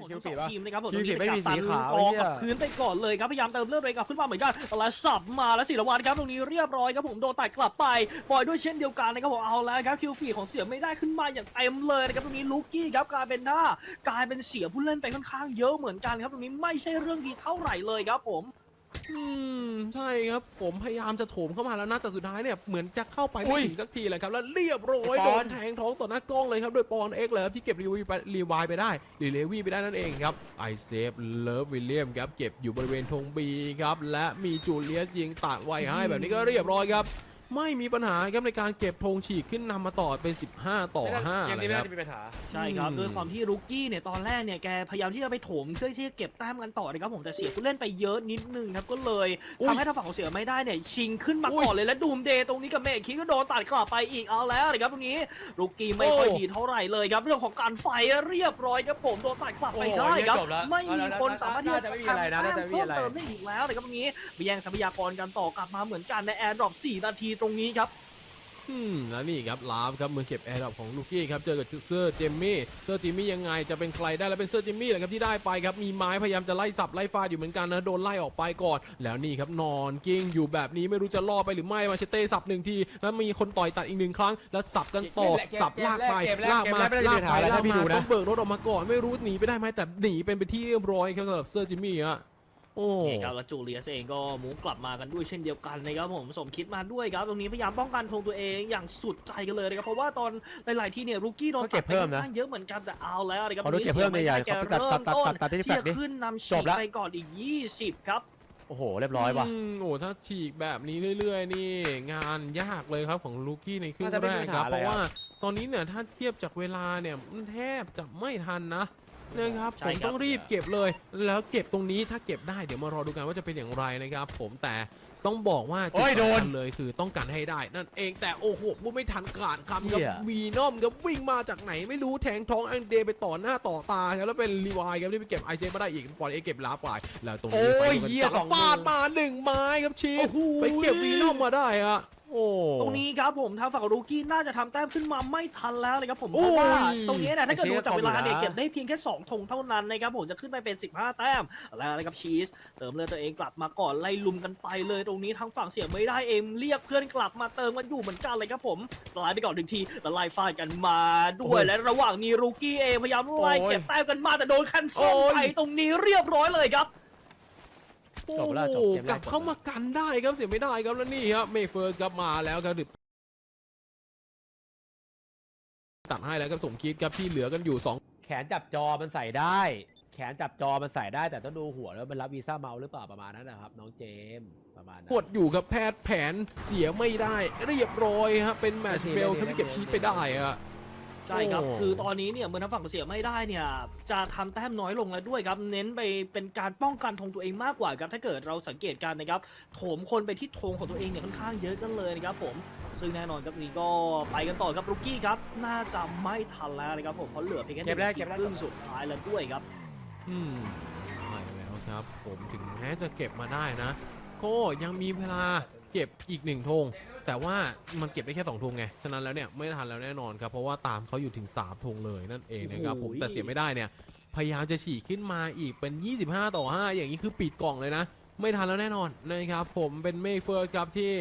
ผมคิวทั้งสผิอดงปะทีมนะครับผมคิวผิดตรงไม่นี้มีเป็นสีกัปตันขาวกองไอ้เหี้ยกับพื้นไปก่อนเลยครับพยายามเติมเลือดตัวเองกลับขึ้นมาเหมือนกันแล้วสับมาแล้วศิรวัตรครับตรงนี้เรียบร้อยครับผมโดนตัดกลับไปปล่อยด้วยเช่นเดียวกันนะครับผมเอาแล้วครับคิวฟีของเสียไม่ได้ขึ้นมาอย่างเต็มเลยนะครับตรงนี้ลูกี้ครับกลายเป็นหน้ากลายเป็นเสียผู้เล่นไปค่อนข้างเยอะเหมือนกันครับตรงนี้ไม่ใช่เรื่องดีเท่าไหร่เลยครับผม อืมใช่ครับ ผมพยายามจะโถมเข้ามาแล้วนะแต่สุดท้ายเนี่ยเหมือนจะเข้าไปอุ้ไม่ยถึงสักทีเลยครับ แล้วเรียบร้อยไอ้ปโดอนนแทงท้องต่อหน้ากล้องเลยครับ โดยปอนเอ็กเลยครับที่เก็บรีวีไปรีวายไปได้หรือเลวี่ไปได้นั่นเองครับไอเซฟเลิฟวิลเลียมครับเก็บอยู่บริเวณธงบีครับและมีจูเลียสยิงตัดไว้ให้แบบนี้ก็เรียบร้อยครับ ไม่มีปัญหาครับในการเก็บธงฉีกขึ้นนำมาต่อเป็น 15 ต่อ5เกมเลนี้ยไม่ครัน่าบ จะมีปัญหา ใช่ครับอืม ด้วยความที่รุกกี้เนี่ยตอนแรกเนี่ยแกพยายามที่จะไปโถมเพื่อที่จะเก็บแต้มกันต่อนะครับผมแต่เสียผู้เล่นไปเยอะนิดนึงครับก็เลยอุ้ยทำให้ทางฝั่งของเสียไม่ได้เนี่ยชิงขึ้นมาอุ้ยก่อนเลยและดูมเดย์ตรงนี้กับเมฆคิดก็โดนตัดกลับไปอีกเอาแล้วนะครับตรงนี้รุกกี้ไม่ค่อยโอ้ดีเท่าไหร่เลยครับเรื่องของการไฟเรียบร้อยครับผมโดนตัดกลับไปโอ้โหได้ครับจบแล้วไม่มีคนสามารถที่จะน่าจะไม่มีอะไรนะทำแต้น่าจะไม่มีเพิ่มอะไร เติมได้อีกแล้วนะครับตรงนี้ไปแย่งทรัพยากรกันต่อ กลับมาเหมือนกันในแอร์ดรอป4นาทีตรงนี้ครับอืมแล้วนี่ครับลาฟครับมือเก็บแอร์ดรอปของลูกี้ครับเจอกับเซอร์เจมมี่เซอร์จิมมี่ยังไงจะเป็นใครได้แล้วเป็นเซอร์จิมมี่แหละครับที่ได้ไปครับมีไม้พยายามจะไล่สับไล่ฟาดอยู่เหมือนกันนะโดนไล่ออกไปก่อน แล้วนี่ครับนอนกิ้งอยู่แบบนี้ไม่รู้จะล่อไปหรือไม่มาเชเต้สับหนึ่งทีแล้วมีคนต่อยตัดอีกหนึ่งครั้ง แล้วสับกันต่อเกมแรกสับลากไปเกมแรกลากมาเกมแรกไม่ได้ลากมีปัญไปหาอะไรลากถ้าพี่มาดูนะต้องเบิกรถออกมาก่อนไม่รู้หนีไปได้ไหมแต่หนีเป็นไปที่เรียบร้อยครับสำหรับเซอร์จิมมี่อะโอ้ นี่ครับแล้วจูเลียสเองก็มูฟกลับมากันด้วยเช่นเดียวกันนะครับผมสมคิดมาด้วยครับตรงนี้พยายามป้องกันธงตัวเองอย่างสุดใจกันเลยนะครับเพราะว่าตอนหลายๆที่เนี่ยรุกี้โดนก็เก็บเพิ่มนะตัดไปค่อข้างเยอะเหมือนกันแต่เอาแล้วนะครับขอดูเก็บเพิ่มเลยอย่าแกเขาตัดเริ่ตัมดตัดต้นตัดตัดที่ที่แฟลจะตดิขึ้นนำจฉีบกละไปก่อนอีก 20 ครับโอ้โห เรียบร้อยว่ะมโอ้ถ้าฉีกแบบนี้เรื่อย ๆ นี่งานยากเลยครับของลูกี้ในครึ่งน่าจะไม่แรมีกปัญคหารับอะไรเพราะอะว่าตอนนี้เนี่ยถ้าเทียบจากเวลาเนี่ยมันแทบจะไม่ทันนะ นะครับใช่ผมครับต้องรีบเก็บเลย แล้วเก็บตรงนี้ถ้าเก็บได้เดี๋ยวมารอดูกันว่าจะเป็นอย่างไรนะครับ ผมแต่ต้องบอกว่าจุโอ้ดยโดนสำคัญเลยคือต้องการให้ได้ นั่นเองแต่โอ้โหพูดไม่ทันขาดคำครับเหี้ยวีนอมครับวิ่งมาจากไหนไม่รู้แทงท้องอังเดไปต่อหน้าต่อตาครับแล้วเป็นรีวายครับที่ไปเก็บไอเซฟมาได้อีกปอนเอเก็บลาไปแล้วตรงนี้โอ้ยไฟดูกันเหี้ยจัดสองมือฟาดมาหนึ่งไม้ครับชีสโอ้โหไปเก็บวีนอมมาได้อะ โอ้ ตรงนี้ครับผมทางฝั่งรูกี้น่าจะทำแต้มขึ้นมาไม่ทันแล้วเลยครับผมโอ้เพยราะว่าตรงนี้เนี่ยถ้าเกิดไอ้ดูเชี่ยจากเวลาเนี่ยตบอยู่นะเก็บได้เพียงแค่2ธงเท่านั้นนะครับผมจะขึ้นไปเป็น 15 แต้มแล้วนะครับชีสเติมเลือดตัวเองกลับมาก่อนไล่ลุมกันไปเลย ตรงนี้ทางฝั่งเสียไม่ได้เอ็มเรียกเพื่อนกลับมาเติมกันอยู่เหมือนกันเลยครับผมสไลด์ไปก่อนหนึ่งทีแล้วไล่ฟาดกันมาด้วยและระหว่างนี้รูกี้เองพยายามไล่เก็บแต้มกันมาแต่โดนคันโซลไปตรงนี้เรียบร้อยเลยครับโอ้ จบแล้วจบโหเกมแรก กลับเข้ามากันได้ครับเสียไม่ได้ครับแล้วนี่ครับเมย์เฟิร์สครับมาแล้วครับดึบตัดให้แล้วครับสมคิดครับที่เหลือกันอยู่สอง แขนจับจอมันใส่ได้ แขนจับจอมันใส่ได้ แต่ต้องดูหัวแล้วมันรับวีซ่าเมาหรือเปล่าประมาณนั้นนะครับ น้องเจมส์ประมาณนั้น กดอยู่กับแพทย์แผนเสียไม่ได้ เรียบร้อยครับเป็นแมตช์ไม่ดีเบลไม่ดีที่เก็บชีตไปได้อะ ใช่ครับ โอ้ คือตอนนี้เนี่ยเมื่อทางฝั่งเสียไม่ได้เนี่ย จะทำแต้มน้อยลงแล้วด้วยครับ เน้นไปเป็นการป้องกันธงตัวเองมากกว่าครับ ถ้าเกิดเราสังเกตกันนะครับ โถมคนไปที่ธงของตัวเองเนี่ยค่อนข้างเยอะกันเลยนะครับผม ซึ่งแน่นอนครับนี่ก็ไปกันต่อครับรุกกี้ครับ น่าจะไม่ทันแล้วนะครับผมเพราะเหลือเพียงแค่หเกนึ่มแรกงเกมแรกครึ่งสุดท้ายแล้วด้วยครับ อืมใช่แล้วครับ ผมถึงแม้จะเก็บมาได้นะ ก็ยังมีเวลา เก็บอีกหนึ่งธงแต่ว่ามันเก็บได้แค่2ธงไง ฉะนั้นแล้วเนี่ยไม่ทันแล้วแน่นอนครับ เพราะว่าตามเขาอยู่ถึง3ธงเลยนั่นเองนะครับผมโอ้โหแต่เสียไม่ได้เนี่ย พยายามจะฉีกขึ้นมาอีกเป็น 25 ต่อ 5 อย่างนี้คือปิดกล่องเลยนะ ไม่ทันแล้วแน่นอนนะครับผมเป็นเมย์เฟิร์สครับที่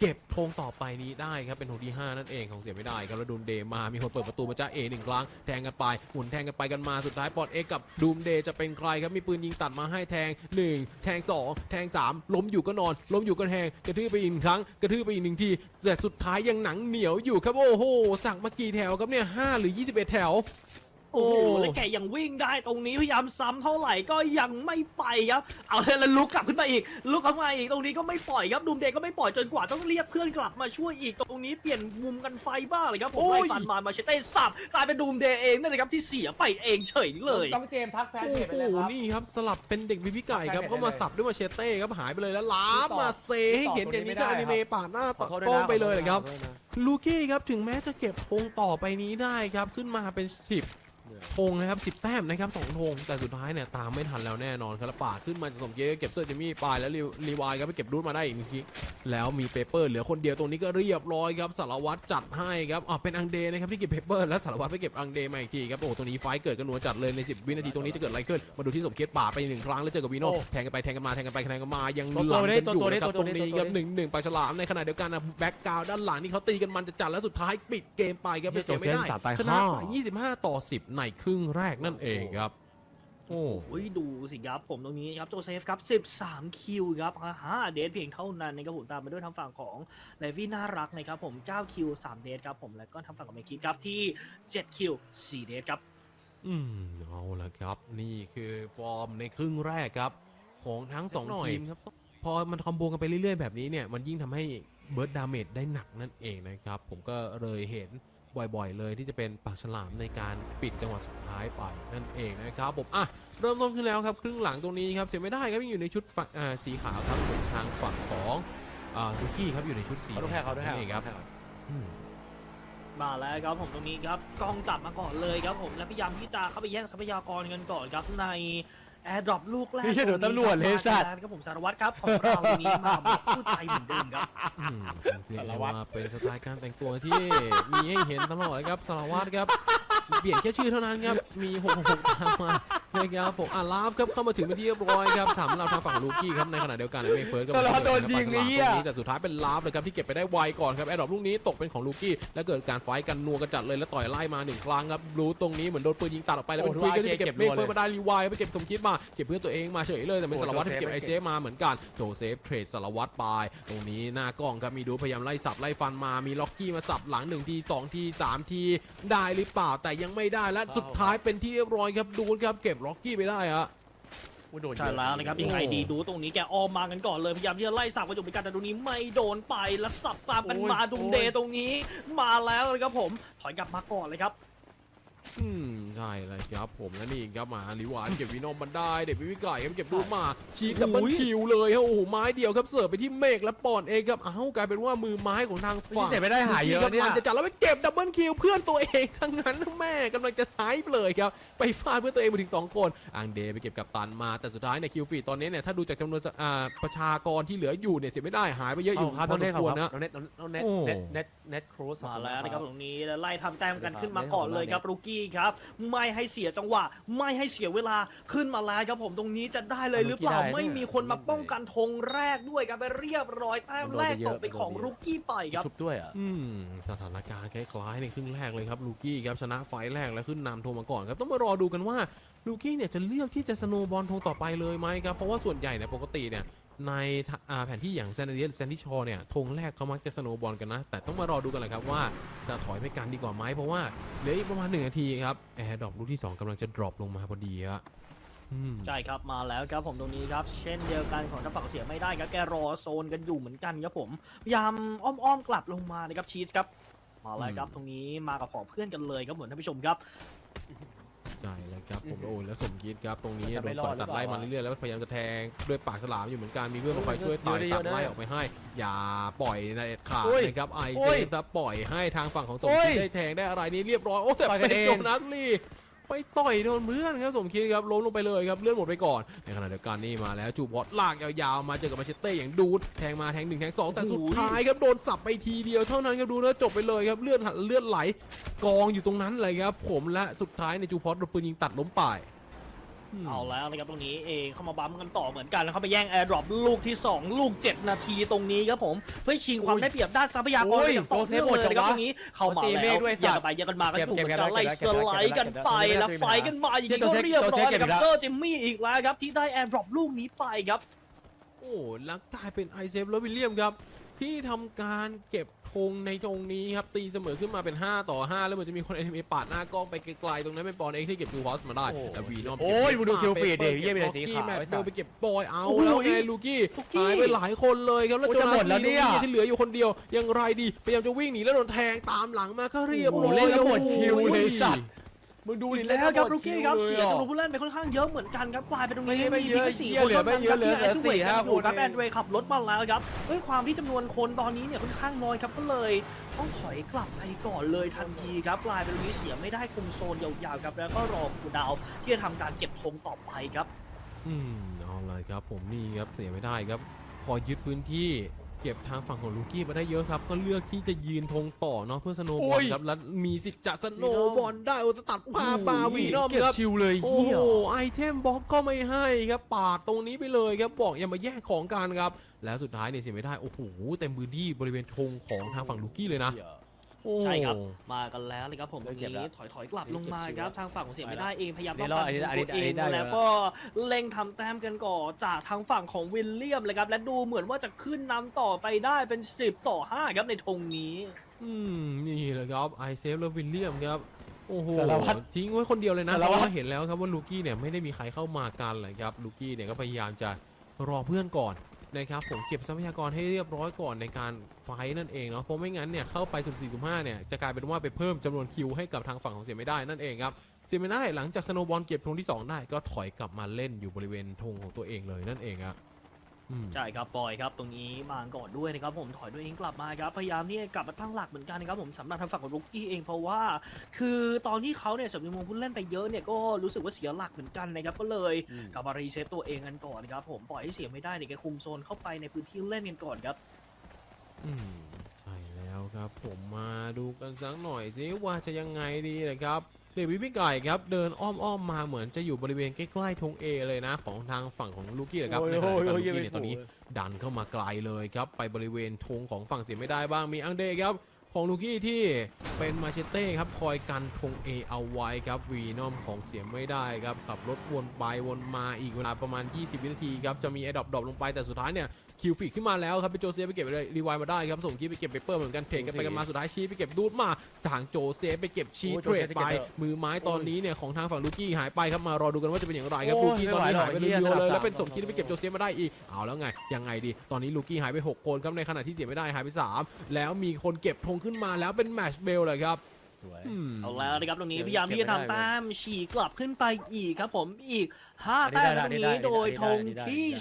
เก็บธงต่อไปนี้ได้ครับเป็นธงที่ 5 นั่นเองของเสียไม่ได้ครับแล้วดูมเดย์มามีคนเปิดประตูมาจ้าเอหนึ่งครั้งแทงกันไปหมุนแทงกันไปกันมาสุดท้ายปอดเอ็กกับดูมเดย์จะเป็นใครครับมีปืนยิงตัดมาให้แทง 1 แทง 2 แทง 3 ล้มอยู่ก็นอน ล้มอยู่ก็แทงกระทืบไปอีกครั้งกระทืบไปอีกหนึ่งทีแต่สุดท้ายยังหนังเหนียวอยู่ครับโอ้โหสั่งมากี่แถวครับเนี่ย5หรือ 21 แถว โอ้โหแล้วแกยังวิ่งได้ตรงนี้พยายามซ้ำเท่าไหร่ก็ยังไม่ไปครับ เอาเลยแล้วลุกกลับขึ้นมาอีก ลุกเข้ามาอีกตรงนี้ก็ไม่ปล่อยครับดูมเดย์ก็ไม่ปล่อยจนกว่าต้องเรียกเพื่อนกลับมาช่วยอีกตรงนี้เปลี่ยนมุมกันไฟบ้างเลยครับผมโอ้ยไล่ฟันมามาเชเต้สับกลายเป็นดูมเดย์เองนั่นเลยครับที่เสียไปเองเฉยเลย ต้องเจมส์ทักแฟนโอ้เพจไปเลยโหครับ นี่ครับสลับเป็นเด็กวิพิไก่ครับใช่เข้ามาใช่สับด้วยมาเชเต้ครับหายไปเลยแล้วล้าต่อมาเซให้เห็นต่ออย่างนี้ตัวก็นี้อไม่นิได้เมะปาดหน้าขตัอดโทษกด้วยล้องนะไปเลยครับขอโทษนะลูกี้ครับถึงแม้จะเก็บธงต่อไปนี้ได้ครับ ขึ้นมาเป็น 10 ธงนะครับ10 แต้มนะครับสองธงแต่สุดท้ายเนี่ยตามไม่ทันแล้วแน่นอนครับแล้วปาดขึ้นมาจากสมเกียรติเก็บเซอร์เจมี่ไปแล้วรีรีวายครับไปเก็บรูทมาได้อีกหนึ่งที แล้วมีเปเปอร์เหลือคนเดียวตรงนี้ก็เรียบร้อยครับสารวัตรจัดให้ครับอ่าเป็นอังเดนะครับที่เก็บเปเปอร์แล้วสารวัตรไปเก็บอังเดมาอีกทีครับโอ้โหตรงนี้ไฟท์เกิดกันหนัวจัดเลยใน 10 วินาทีตรงนี้จะเกิดอะไรขึ้นมาดูที่สมเกียรติปาดไปหนึ่งครั้งแล้วเจอกับวีโน่โอ้แทงกันไปแทงกันมาแทงกันไปแทงกันมายังตัวหลังตัวกันอยู่ตัวนะครับตัวตรงนี้ตัวครับตัวหนึ่งหนึ่งปลาฉลามในขณะเดียวกันนะแบ็กกราวด้านหลังนี่เขาตีกันมันจะจัดแล้วสุดท้ายปิดเกมไปครับไปเสียไม่ได้สามตายชนะห้าไป25 ต่อ 10ในครึ่งแรกนั่นเองครับ โอ้โอ้ยดูสิครับผมตรงนี้ครับโจเซฟครับ 13 คิวครับห้าเดทเพียงเท่านั้นนะครับผมตามไปด้วยทางฝั่งของเลวี่น่ารักนะครับผม9คิว3เดทครับผมแล้วก็ทางฝั่งของเมคิดครับที่7คิว4เดทครับ อืมเอาละครับ นี่คือฟอร์มในครึ่งแรกครับ ของทั้งสองทีมครับพอมันคอมโบกันไปเรื่อยๆแบบนี้เนี่ยมันยิ่งทำให้เบิร์ดดาเมจได้หนักนั่นเองนะครับ ผมก็เลยเห็น บ่อยๆ เลยที่จะเป็นปากฉลามในการปิดจังหวะสุดท้ายไปนั่นเองนะครับผมอะเริ่มต้นขึ้นแล้วครับครึ่งหลังตรงนี้ครับเสียไม่ได้ครับยังอยู่ในชุดฝั่งอ่าสีขาวครับส่วนทางฝั่งของอ่าลูกี้ครับอยู่ในชุดสีเขาต้องแพ้เขาต้องแพ้นั่นเองครับอืมมาแล้วครับผมตรงนี้ครับกองจับมาก่อนเลยครับผมและพยายามที่จะเข้าไปแย่งทรัพยากรกันก่อนครับใน แอร์ดรอปลูกแรกไม่ใช่เดี๋ยวตำรวจเลยสัตว์มาแล้วครับผมสารวัตรครับของเราวันนี้มาแบบพูดใจเหมือนเดิมครับ อืมเรียกได้ว่าเป็นสไตล์การแต่งตัวที่ มีให้เห็นตลอดเลยครับสารวัตรครับ เปลี่ยนแค่ชื่อเท่านั้นครับ มี6 6ตามมา นะครับผมอ่าลาฟครับเข้ามาถึงเป็นที่เรียบร้อยครับถามเราทางฝั่งลูกี้ครับในขณะเดียวกันเมเฟิร์สก็มาสารวัตรโดนยิงไอ้เหี้ยตรงนี้แต่สุดท้ายเป็นลาฟเลยครับที่เก็บไปได้ไวก่อนครับแอดดอปลูกนี้ตกเป็นของลูกี้แล้วเกิดการไฟท์กันนัวกันจัดเลยแล้วต่อยไล่มาหนึ่งครั้งครับรู้ตรงนี้เหมือนโดนปืนยิงตัดออกไปแล้วเป็นโอ้ปืนก็โหที่เก็บเก็บเมรัวเฟิร์สเลยมาได้รีไวล์ไปเก็บสมคิดมาเก็บเพื่อนตัวเองมาเฉยเลยแต่เป็นโอ้สารวัตรที่โจเซฟเก็บไอไม่เซเก็ฟบมาเหมือนกันโจเซฟเทรดสารวัตรไปตรงนี้หน้ากล้องครับมีดูพยายามไล่สับไล่ฟันมามีล็อกกี้มาสับหลังหนึ่งทีสองทีสามทีได้หรือเปล่าแต่ยังไม่ได้และสุดท้ายเป็นที่เรียบร้อยครับดูครับเก็บ็อกกี้ไปได้ฮะโดนใช่แล้วนะครับยังไงดีดูตรงนี้แกออมมากันก่อนเลยพยายามที่จะไล่สับกันอยู่เหมือนกันแต่ตรงนี้ไม่โดนไปแล้วสับตามกันมาดุมเดย์ตรงนี้ มาแล้วเลยครับผมถอยกลับมาก่อนเลยครับ อืมใช่เลยครับผมและนี่ครับมาลิวานเก็บวินอมมันได้เด็กวิวิไก่ครับเก็บดูมาชีกดับเบิลโอ้ยคิวเลยครับโอ้โหไม้เดียวครับเสิร์ฟไปที่เมฆและปอนเองครับอ้าวกลายเป็นว่ามือไม้ของทางไม่ฝั่งเสียไม่ได้หายเยอะเนี่ยกำลังจะจัดแล้วไปเก็บดับเบิลคิวเพื่อนตัวเองทั้งนั้นนะแม่กำลังจะท้ายเลยครับไปฟาดเพื่อนตัวเองมาถึง 2 คนอังเดไปเก็บกับตันมาแต่สุดท้ายเนี่ยคิวฟีดตอนนี้เนี่ยถ้าดูจากจำนวนอ่าประชากรที่เหลืออยู่เนี่ยเสียไม่ได้หายไปเยอะอยู่ครับพน้อองสเน็ตมคควรรับนะน้องเน็ตน้องเน็ตโอ้เน็ตเน็ตเน็ตครูซมาแล้วนะครับขตอณรงนี้แล้วไล่ทำแต้มกันขึ้นมาครับก่อนเลยครับรูกี้ครับ ไม่ให้เสียจังหวะ ไม่ให้เสียเวลาขึ้นมาแล้วครับผมตรงนี้จะได้เลยหรือเปล่าลูกี้ได้ไม่มีคนมาป้องกันธงแรกด้วยครับไปเรียบร้อยแต้มแรกโดนไปเยตอะกเป็นของโดนไปเยอะรูกี้ไปครับชุบด้วยอะอืมสถานการณ์คล้ายๆในครึ่งแรกเลยครับลูกี้ครับชนะไฟล์แรกแล้วขึ้นนำโทรมาก่อนครับต้องมารอดูกันว่าลูกี้เนี่ยจะเลือกที่จะสโนว์บอลธงต่อไปเลยไหมครับเพราะว่าส่วนใหญ่เนี่ยปกติเนี่ย ในทะอ่าแผนที่อย่างแซนดิเอแซนดิชอเนี่ยธงแรกเขามักจะสโนว์บอลกันนะ แต่ต้องมารอดูกันแหละครับว่าจะถอยไปกันดีกว่าไหมเพราะว่าเหลืออีกประมาณหนึ่งนาทีครับแอร์ดรอปลูกที่สองกำลังจะดรอปลงมาพอดีฮะอืมใช่ครับมาแล้วครับผมตรงนี้ครับ เช่นเดียวกันของทางฝั่งเสียไม่ได้ครับแกรอโซนกันอยู่เหมือนกันครับผมพยายามอ้อมๆกลับลงมานะครับชีสครับมาแล้วครับตรงนี้มากับของเพื่อนกันเลยครับเหมือนท่านผู้ชมครับ ใช่แล้วครับผมโอ้ยแล้วสมคิดครับตรงนี้จะโดไม่นรต่ออดยตัดหรือเปล่าไล่มาเรื่อยๆแล้วพยายามจะแทงด้วยปากฉลามอยู่เหมือนกันมีเพื่อนมาคอยช่วยต่อยเยตัอะดๆนะไล่ออกไปให้ อย่าปล่อยในเด็ดขาดโอ้ยนะครับไอโอ้เซยฟถ้าปล่อยให้ทางฝั่งของสมโอ้คิดยได้แทงได้อะไรนี้เรียบร้อยโอ้แต่ต่อยกัเป็นนเองโจนัสลี ไปต่อยโดนเพื่อนครับสมคิดครับล้มลงไปเลยครับเลื่อนหมดไปก่อนในขณะเดียวกันนี่มาแล้วจูบอสลากยาวๆมาเจอกับมาเชเต้อย่างดูดแทงมาแทงหนึ่งแทงสองแต่สุดโอ้โหท้ายครับโดนสับไปทีเดียวเท่านั้นครับดูแล้วจบไปเลยครับเลือดเลือดไหล กองอยู่ตรงนั้นเลยครับผมและสุดท้ายในจูพอสโดนปืนยิงตัดล้มไปม เอาแล้วนะครับตรงนี้เองเข้ามาบัมกันต่อเหมือนกันแล้วเข้าไปแย่งแอร์ดรอปลูกที่ 2 ลูก 7 นาทีตรงนี้ครับผม เพื่อชิงความโอ้ยได้เปรียบด้านทรัพยากรโอ้ยอย่างต่อเนื่องโจเซฟหมดเลยนะครับจังวะตรงนี้เข้ามาตีเมแล้วฆด้วยแย่งสัตว์กันไปแย่งกันมากันอยู่เก็เหมืบอนกันเก็บไล่เก็บสไลด์กันไปเก็บเก็บแล้วเก็บไฟกันมาอย่างนี้โจก็เซฟเรียบร้อยโจเซฟเก็บกับไปแล้วเซอร์จิมมี่อีกแล้วครับที่ได้แอร์ดรอปลูกนี้ไปครับโอ้แล้วกลายเป็นไอเซฟแล้ววิลเลียมครับ ที่ทำการเก็บธงในตรงนี้ครับ ตีเสมอขึ้นมาเป็น 5 ต่อ 5 แล้วเหมือนจะมีคนเอเมปาดหน้ากล้องไปไกลๆตรงนั้นเป็นปอนเองที่เก็บดูฮอสมาได้โอ้แต่วีนอมโอ้ยมึงดูคิวฟีดดิเหี้ยมีแต่สีขาวแมตไอ้ต์สัเบสลไปเก็บบอยเอาโอ้ยแล้วไงลูกี้ลูกี้หายไปหลายคนเลยครับแล้วโอ้โจจะหมนาดสแล้วลีเนี่ยที่เหลืออยู่คนเดียวยังไรดีพยายามจะวิ่งหนีแล้วโดนแทงตามหลังมาก็เรียบร้อยโอ้โหเล่นแล้วหมดคิวเลยสัตว์ มึงดูดิแล้วครับหมดลูกี้ครับวลเสียอะจำนวนผู้เล่นไปค่อนข้างเยอะเหมือนกันครับกลายเป็นตรงนี้ไม่ไม่มีเยอะพีสี่เยคอะนเหลือเท่านั้นไม่เยคอะรับที่เหลืไอ้อทุกสี่เวทห้ายังอยู่ครับคนเองแอนเดรขับรถมาแล้วครับด้วยความที่จำนวนคนตอนนี้เนี่ยค่อนข้างน้อยครับก็เลยต้องถอยกลับไปก่อนเลยทันทีครับกลายเป็นตรงนี้เสียไม่ได้คุมโซนยาวๆครับแล้วก็รอคูลดาวน์ที่จะทำการเก็บธงต่อไปครับ อืมเอาเลยครับผมนี่ครับเสียไม่ได้ครับพอยึดพื้นที่ เก็บทางฝั่งของลูกี้มาได้เยอะครับ ก็เลือกที่จะยืนธงต่อเนาะเพื่อสโนว์บโอ้อลยครับ แล้วมีสิทธิ์จะสโนว์บอลได้โอ้จะตัดผ้าบาวีนอมเก็บครับชิวเลยโอ้เหี้โหยไอเทมบล็อกก็ไม่ให้ครับปาดตรงนี้ไปเลยครับบอกอย่ามาแย่งของกันครับ แล้วสุดท้ายเนี่ยเสียไม่ได้โอ้โหเต็มพื้นที่บริเวณธงของทางฝั่งลูกี้เลยนะโอ้ ใช่ครับ มากันแล้วเลยครับผมตรงเก็บแล้นี้วถอยถอยกลับลงมาครับทางฝั่งของเสียไม่ได้เองพยายามไม่ต้องรอดการอันนี้ตัวเองอันนี้ได้แล้วก็เล็งทำแต้มกันก่อนจากทางฝั่งของวิลเลียมเลยครับและดูเหมือนว่าจะขึ้นนำต่อไปได้เป็น 10 ต่อ 5 ครับในธงนี้ อืมนี่เลยครับไอเซฟแล้ววิลเลียมครับโอ้โหสารวัตรทิ้งไว้คนเดียวเลยนะสาเพรวัตรราะว่าเห็นแล้วครับว่าลูกี้เนี่ยไม่ได้มีใครเข้ามากันเลยครับลูกี้เนี่ยก็พยายามจะรอเพื่อนก่อน นะครับผมเก็บทรัพยากรให้เรียบร้อยก่อนในการไฟนั่นเองเนาะเพราะไม่งั้นเนี่ยเข้าไปสุ่มสี่สุ่มห้าเนี่ยจะกลายเป็นว่าไปเพิ่มจำนวนคิวให้กับทางฝั่งของเสียไม่ได้นั่นเองครับเสียไม่ได้หลังจากสโนบอลเก็บธงที่สองได้ก็ถอยกลับมาเล่นอยู่บริเวณธงของตัวเองเลยนั่นเองครับ ใช่ครับบอยครับตรงนี้มาก่อนด้วยนะครับผมถอยด้วยเองกลับมาครับพยายามที่จะกลับมาตั้งหลักเหมือนกันนะครับผมสำหรับทางฝั่งของลุกกี้เองเพราะว่า คือตอนที่เขาเนี่ยสมมติผู้เล่นไปเยอะเนี่ยก็รู้สึกว่าเสียหลักเหมือนกันนะครับก็เลยอืมกลับมารีเซ็ตตัวเองกันก่อนนะครับผมปล่อยให้เสียไม่ได้เนี่ยแกคุมโซนเข้าไปในพื้นที่เล่นกันก่อนครับอืมใช่แล้วครับผมมาดูกันสักหน่อยสิว่าจะยังไงดีนะครับ เดวิดพี่ไก่ครับเดินอ้อมๆมาเหมือนจะอยู่บริเวณใกล้ๆธงเอเลยนะ ของทางฝั่งของลูกี้นะครับในขณะที่ลูกี้เนี่ยตอนนี้ดันเข้ามาไกลเลยครับไปบริเวณธงของฝั่งเสียไม่ได้บ้างมีอังเดครับของลูกี้ที่เป็นมาเชเต้ครับคอยกันธง A เอาไว้ครับวีนอมของเสียไม่ได้ครับขับรถวนไปวนมาอีกเวลาประมาณ 20 วินาทีครับจะมีไอ้ดรอปดรอปลงไปแต่สุดท้ายเนี่ย คิวฟิกขึ้นมาแล้วครับเป็นโจเซฟไปเก็บเลยรีไวล์มาได้ครับส่งคีไปเก็บเปเปอร์เหมือนกันเทรดกันไปกันมาสุดท้ายชีไปเก็บดูดมาทางโจเซฟไปเก็บชีโอ้ยเทรดโจเซฟไปไปเก็บเถอะมือไม้ตอนนี้เนี่ยของทางฝั่งลูกี้หายไปครับมารอดูกันว่าจะเป็นอย่างไรครับโอ้ลูยกี้ตอนนี้ไม่ไหวหรอกหายไปไอ้เดีเหี้ยยวเลยระดับแล้วเป็นสามสมคิดไปเก็บโจเซฟมาได้อีกเอาแล้วไงยังไงดี ตอนนี้ลูกี้หายไปหกคนครับในขณะที่เสียไม่ได้หายไปสามแล้วมีคนเก็บธงขึ้นมาแล้วเป็นแมชเบลเลยครับ สวยอืมเอาแล้วนะครับตรงนี้เก็บพยายามที่จะเก็บไม่ทำได้แต้มฉีกกลับขึ้นไปอีกครับผมอีก5อันนี้แต้มได้ตรงอันนี้นี้ได้โดยอันนี้ได้ธงอันนี้ได้ที่อั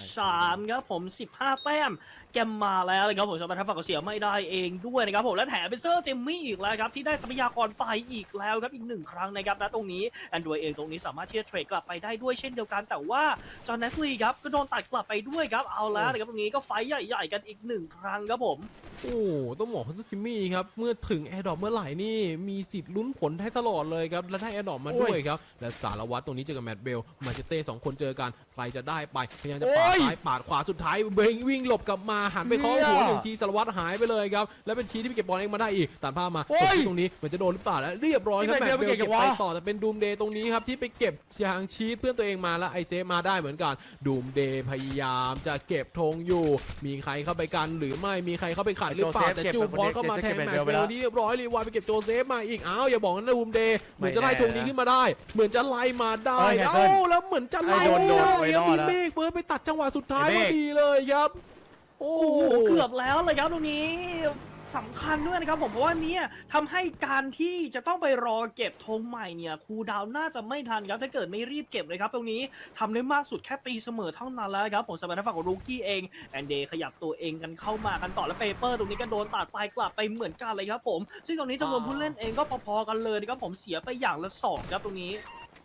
นนี้ได้3ครับผม 15 แต้มแกมมาแล้วนะครับผมสำหรับทางฝั่งของเสียไม่ได้เองด้วยนะครับผมและแถมเป็นเซอร์เจมมี่อีกแล้วครับที่ได้ทรัพยากรไปอีกแล้วครับอีกหนึ่งครั้งนะครับและตรงนี้แอนดรอยเองตรงนี้สามารถที่จะเทรดกลับไปได้ด้วยเช่นเดียวกัน แต่ว่าจอห์นเนสลีครับก็โดนตัดกลับไปด้วยครับเอาแล้วนะครับตรงนี้ก็ไฟท์ใหญ่ๆกันอีกหนึ่งครั้งครับผมโอ้ต้องบอกคุณซิมมี่ครับเมื่อถึงแอร์ดรอปเมื่อไหร่นี่มีสิทธิ์ลุ้นผลได้ตลอดเลยครับ และได้แอร์ดรอปมาด้วยครับ และสารวัตรตรงนี้เจอกับแมตต์เบล มาเชเต้สองคนเจอกัน ใครจะได้ไปพยายามจะปาดโอ้ยซ้ายปาดขวาสุดท้ายเบงวิ่งหลบกลับมาหันไปเคาะหัวหนึ่งทีสารวัตรหายไปเลยครับ แล้วเป็นชีที่ไปเก็บบอลเองมาได้อีกตัดภาพมาโอ้ยตรงนี้เหมือนจะโดนหรือเปล่าแล้วเรียบร้อยครับนี่แมตไปต์เบลเบลไปเก็เก็บบไปวะต่อแต่เป็นดูมเดย์ตรงนี้ครับที่ไปเก็บชางชีสเพื่อนตัวเองมาแล้วไอเซฟมาได้เหมือนกันดูมเดย์พยายามจะเก็บธงอยู่ มีใครเข้าไปกันหรือไม่มีใครเข้าไปขัดหรือเปล่าแต่จูบอลเข้ามาแทนแมตช์เบลเรียบร้อยรีวายไปเก็บโจเซฟมาอีกอ้าวอย่าบอกนะดูมเดย์เหมือนจะไล่ธงนี้ขึ้นมาได้ เหมือนจะไล่มาได้เอ้ยแคนเซิเอ้าลแล้วเหมือนจะไล่ไอ้โดนไม่ได้โดนไว้ยังรอมีดนะเมฆเฟิร์สไปตัดจังหวะสุดท้ายไอ้พเมอฆดีเลยครับโอ้โอ้โหเกือบแล้วเลยครับตรงนี้ สำคัญด้วยนะครับผมเพราะว่าเนี่ยทำให้การที่จะต้องไปรอเก็บธงใหม่เนี่ยครูดาวน่าจะไม่ทันครับถ้าเกิดไม่รีบเก็บเลยครับตรงนี้ทำได้มากสุดแค่ตีเสมอเท่านั้นแล้วครับผมสำหรับฝั่งของรูกี้เองแอนเดย์ขยับตัวเองกันเข้ามากันต่อแล้วเปเปอร์ตรงนี้ก็โดนตัดไปกลับไปเหมือนกันเลยครับผม ซึ่งตรงนี้จำนวนผู้เล่นเองก็พอๆกันเลยนะครับผมเสียไปอย่างละสองครับตรงนี้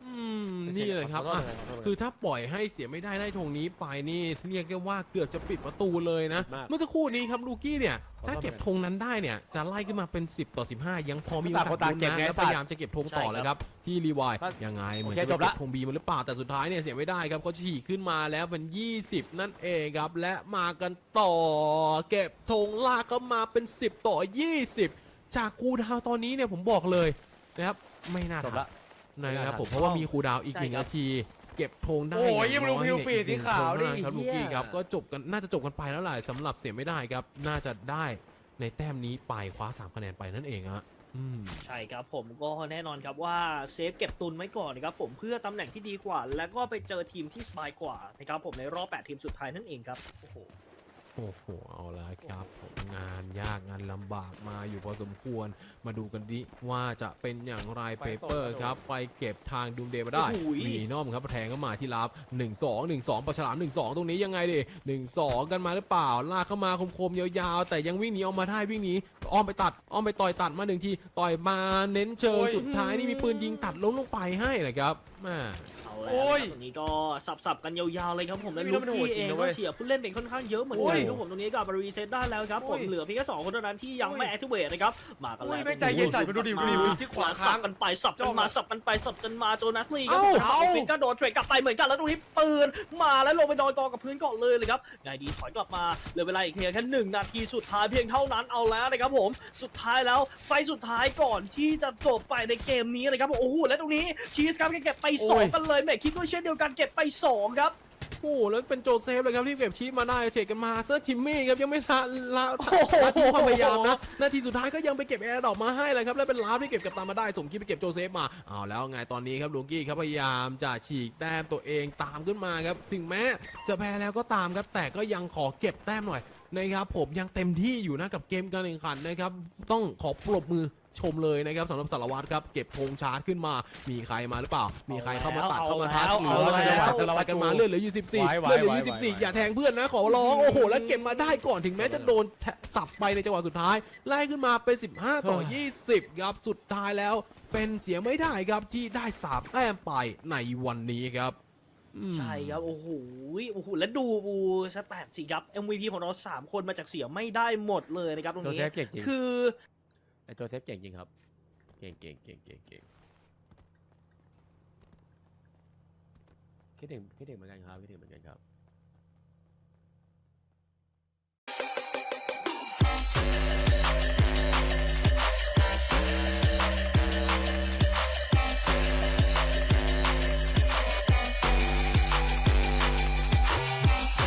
อืมนี่เลยครับขออะโทษขอโทษคือถ้าปล่อยให้เสียไม่ได้ได้ธงนี้ไปนี่เรียกได้ว่าเกือบจะปิดประตูเลยนะ มากเมื่อสักครู่นี้ครับลูกี้เนี่ย ขอโทษถ้าเก็บธงนั้นได้เนี่ย จะไล่ขึ้นมาเป็น 10 ต่อ 15 ยังพอมีโอต่างกาคนสต่างลุ้นเก็บนะไงแล้วสัพตว์ยายามจะเก็บธงใช่ต่อเลยครับ ที่รีวายก็ยังไง เหมือนโอเคจะจบไปละ เก็บธงบีมันหรือเปล่าแต่สุดท้ายเนี่ยเสียไม่ได้ครับเขาฉีกขึ้นมาแล้วเป็น 20 นั่นเองครับ และมากันต่อ เก็บธงลากเข้ามาเป็น 10 ต่อ 20 จากคูลดาวน์ตอนนี้เนี่ยผมบอกเลยนะครับไม่น่าจบทัน ละ นะครับไม่น่าทันผมเพราะว่ามีคูลดาวน์อีกใช่หนึ่งครับนาที เก็บธงได้โอ้ยอย่างยังดูน้อยฟิลเนี่ยฟีดอีกหนึ่งสีขาวธงดิได้ครับเหี้ลูยกี้ครับก็จบกันน่าจะจบกันไปแล้วแหละสำหรับเสียไม่ได้ครับน่าจะได้ในแต้มนี้ไปคว้า3คะแนนไปนั่นเองฮะอืมใช่ครับผมก็แน่นอนครับว่าเซฟเก็บตุนไว้ก่อนนะครับผมเพื่อตำแหน่งที่ดีกว่า แล้วก็ไปเจอทีมที่สบายกว่านะครับผมในรอบ 8 ทีมสุดท้ายนั่นเองครับโอ้โห โอ้โห เอาละครับผมงานยากงานลำบากมาอยู่พอสมควร มาดูกันดิว่าจะเป็นอย่างไรไปเปต่อเปอร์กระโดดครับ ไปเก็บทางดูมเดย์มาได้โอ้โหมีนอมครับแทงเข้ามาที่รับ 1 2 1 2ปลาฉลาม 1 2 ตรงนี้ยังไงดิ1 2 กันมาหรือเปล่า ลากเข้ามาคมๆ ยาวๆ แต่ยังวิ่งหนีออกมาได้วิ่งหนีอ้อมไปตัด อ้อมไปต่อยตัดมาหนึ่งที ต่อยมาเน้นเชิงโอ้ยสุดท้ายนี่มีปืนยิงตัดล้มลงไปให้นะครับแม่เอา แล้วโอ้ยตรงนี้ก็สับๆกันยาวๆเลยครับผมและไม่ลูรู้กมันโหดพี่จริเองงนะก็เว้ยเสียผู้เล่นเป็นค่อนข้างเยอะเหมือนโอ้กันยครับผมตรงนี้ก็มารีเซ็ตได้แล้วครับผมโอ้ยเหลือเพียงแค่สองคนเท่านั้นที่ยังไม่โอ้ยแอคทีเวตนะครับมากันอุ้แล้ยวแม่งใจเย็นใส่ไปดูดิดูดิดูดิที่ขวาสัค้าบงกันไปสับกันจ้องมาอะสับกันไปสับกันมาโจนัสลีก็เอ้าเอาปินก็โดนเทรดกลับไปเหมือนกันแล้วตรงนี้ปืนมาแล้วลงไปนอนกองกับพื้นก่อนเลยเลยครับไงดีถอยกลับมาเหลือเวลาอีกเพียงแค่หนึ่งนาทีสุดท้ายเพียงเท่านั้นเอาแล้วนะครับผมสุดท้ายแล้วไฟล์สุดท้ายก่อนที่จะจบไปในเกมนี้นะครับผมโอ้โหและตรงนี้ชีสครับเก็บไปสองกันเลยแหม่คิดด้วยเช่นเดียวกันเก็บไปสองครับ โอ้โหแล้วเป็นโจเซฟเลยครับที่เก็บชีพมาได้เฉกกันมาเซอร์ทิมมี่ครับยังไม่ละละโอ้โหละทิ้งความพยายามนะนาทีสุดท้ายก็ยังไปเก็บแอร์ดอกมาให้เลยครับแล้วเป็นลาฟที่เก็บกับตามมาได้ส่งคีไปเก็บโจเซฟมาเอาแล้วไงตอนนี้ครับลูกี้ครับพยายามจะฉีกแต้มตัวเองตามขึ้นมาครับถึงแม้จะแพ้แล้วก็ตามครับแต่ก็ยังขอเก็บแต้มหน่อยนะครับผมยังเต็มที่อยู่นะกับเกมการแข่งขันนะครับต้องขอปรบมือ ชมเลยนะครับสำหรับสารวัตรครับเก็บธงชาร์จขึ้นมา มีใครมาหรือเปล่า มีใครเข้ามาตัดเอาเข้ามาแล้วทัชหรือเอาว่าแล้วจะสับกันไปกันมาเลื่อนเหลืออยู่14ไหวไหวเลื่อนเหลือไหวอยู่ไหว14อย่าแทงเพื่อนนะขอร้องโอ้โหแล้วเก็บมาได้ก่อนถึงแม้จะโดนแทะสับไปในจังหวะสุดท้าย ไล่ขึ้นมาเป็น 15 ต่อ 20ครับสุดท้ายแล้ว เป็นเสียไม่ได้ครับที่ได้สามแต้มไปในวันนี้ครับอืมใช่ครับ โอ้โหโอ้โหแล้วดูบูสแตทสิครับ MVP ของเรา3คนมาจากเสียไม่ได้หมดเลยนะครับตรงโจนี้เซฟเก่งจริงคือ ตัวเซฟเก่งจริงครับ เก่งเก่งเก่งเก่งเก่งคิดถึงคิดถึงเหมือนกันครับคิดถึงเหมือนกันครับ